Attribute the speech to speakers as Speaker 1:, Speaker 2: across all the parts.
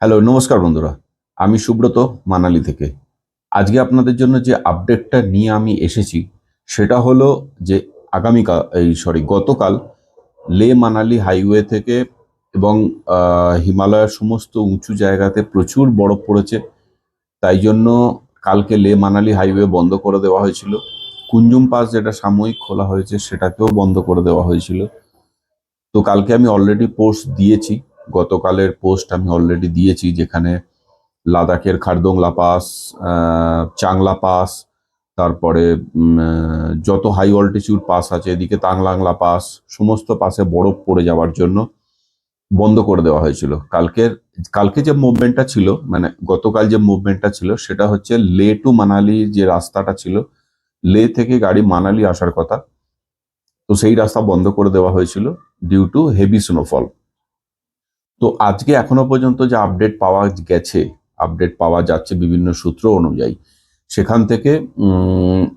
Speaker 1: Hello, নমস্কার বন্ধুরা। আমি সুব্রত মানালি থেকে। আজকে আপনাদের জন্য যে আপডেটটা নিয়ে আমি এসেছি, সেটা হলো যে আগামীকাল, এই সরি গতকাল লে মানালি হাইওয়ে থেকে এবং হিমালয়ের সমস্ত উঁচু জায়গাতে প্রচুর বরফ পড়েছে। তাই জন্য কালকে লে মানালি হাইওয়ে বন্ধ করে দেওয়া হয়েছিল। কুঞ্জুম পাস যেটা সাময়িক খোলা হয়েছে, সেটাকেও বন্ধ করে দেওয়া হয়েছিল। তো কালকে আমি অলরেডি পোস্ট দিয়েছি। গতকালের পোস্ট আমি অলরেডি দিয়েছি যেখানে লাদাখের খারদোংলা পাস চাংলা পাস, তারপরে যত হাই অল্টিটিউড পাস আছে, এদিকে তাংলাংলা পাস, সমস্ত পাসে বরফ পড়ে যাওয়ার জন্য বন্ধ করে দেওয়া হয়েছিল। কালকের, কালকে যে মুভমেন্টটা ছিল মানে গতকাল যে মুভমেন্টটা ছিল, সেটা হচ্ছে লে টু মানালি যে রাস্তাটা ছিল, লে থেকে গাড়ি মানালি আসার কথা। তো সেই রাস্তা বন্ধ করে দেওয়া হয়েছিল ডিউ টু হেভি স্নোফল তো আজকে এখনও পর্যন্ত যে আপডেট পাওয়া গেছে আপডেট পাওয়া যাচ্ছে বিভিন্ন সূত্র অনুযায়ী, সেখান থেকে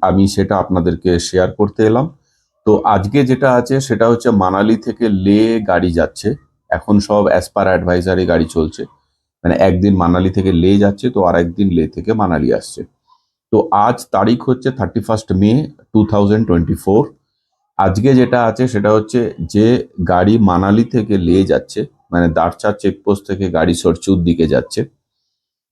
Speaker 1: আমি সেটা আপনাদেরকে শেয়ার করতে এলাম। তো আজকে যেটা আছে সেটা হচ্ছে মানালি থেকে লে গাড়ি যাচ্ছে। এখন সব অ্যাজ পার অ্যাডভাইজারি গাড়ি চলছে। মানে একদিন মানালি থেকে লে যাচ্ছে, তো আর একদিন লে থেকে মানালি আসছে। তো আজ তারিখ হচ্ছে thirty first May two thousand twenty four আজকে যেটা আছে সেটা হচ্ছে যে গাড়ি মানালি থেকে লে যাচ্ছে মানে দারচা চেকপোস্ট থেকে গাড়ি সরচুর দিকে যাচ্ছে।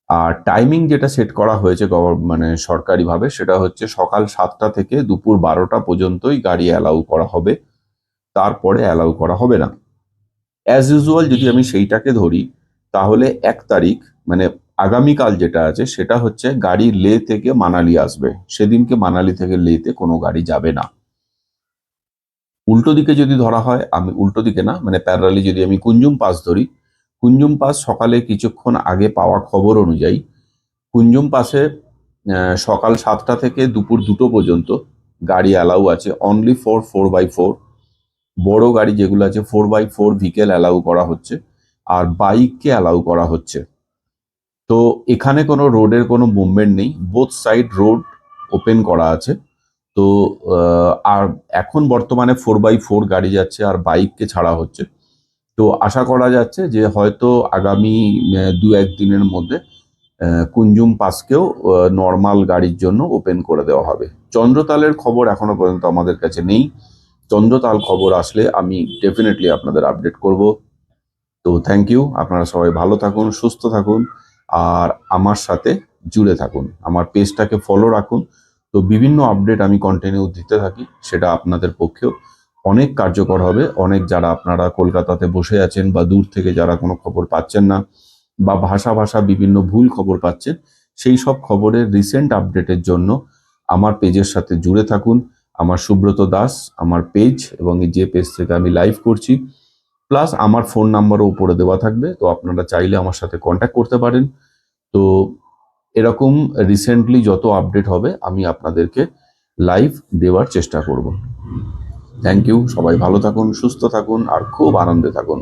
Speaker 1: আর টাইমিং যেটা সেট করা হয়েছে মানে সরকারিভাবে সেটা হচ্ছে সকাল সাতটা থেকে দুপুর বারোটা পর্যন্তই গাড়ি অ্যালাউ করা হবে। তারপরে অ্যালাউ করা হবে না। অ্যাজ ইউজুয়াল যদি আমি সেইটাকে ধরি, তাহলে এক তারিখ মানে আগামীকাল যেটা আছে, সেটা হচ্ছে গাড়ি লে থেকে মানালি আসবে। সেদিনকে মানালি থেকে লেতে কোনো গাড়ি যাবে না। উল্টো দিকে যদি ধরা হয়, আমি উল্টো দিকে না মানে প্যারালি যদি আমি কুঞ্জুম পাস ধরি, কুঞ্জুম পাস সকালে কিছুক্ষণ আগে পাওয়া খবর অনুযায়ী, কুঞ্জুম পাসে সকাল সাতটা থেকে দুপুর দুটো পর্যন্ত গাড়ি অ্যালাউ আছে only four four by four বড় গাড়ি যেগুলো আছে four by four vehicle allow করা হচ্ছে, আর বাইককে অ্যালাউ করা হচ্ছে। তো এখানে কোনো রোডের কোনো মুভমেন্ট নেই বোথ সাইড রোড ওপেন করা আছে। তো আর এখন বর্তমানে ফোর বাই ফোর গাড়ি যাচ্ছে আর বাইককে ছাড়া হচ্ছে। তো আশা করা যাচ্ছে যে হয়তো আগামী দু এক দিনের মধ্যে কুঞ্জুম পাসকেও নর্মাল গাড়ির জন্য ওপেন করে দেওয়া হবে। চন্দ্রতালের খবর এখনও পর্যন্ত আমাদের কাছে নেই। চন্দ্রতাল খবর আসলে আমি ডেফিনেটলি আপনাদের আপডেট করব। তো থ্যাংক ইউ আপনারা সবাই ভালো থাকুন, সুস্থ থাকুন, আর আমার সাথে জুড়ে থাকুন। আমার পেজটাকে ফলো রাখুন। তো বিভিন্ন আপডেট আমি কন্টিনিউ দিতে থাকি, সেটা আপনাদের পক্ষেও অনেক কার্যকর হবে। অনেক যারা আপনারা কলকাতাতে বসে আছেন বা দূর থেকে যারা কোনো খবর পাচ্ছেন না বা ভাষা ভাষা বিভিন্ন ভুল খবর পাচ্ছেন, সেই সব খবরের রিসেন্ট আপডেটের জন্য আমার পেজের সাথে জুড়ে থাকুন। আমার সুব্রত দাস, আমার পেজ এবং যে পেজ থেকে আমি লাইভ করছি। প্লাস আমার ফোন নাম্বারও উপরে দেওয়া থাকবে, তো আপনারা চাইলে আমার সাথে কন্ট্যাক্ট করতে পারেন। তো এরকম রিসেন্টলি যত আপডেট হবে, আমি আপনাদেরকে লাইভ দেওয়ার চেষ্টা করব। থ্যাংক ইউ সবাই ভালো থাকুন, সুস্থ থাকুন, আর খুব আনন্দে থাকুন।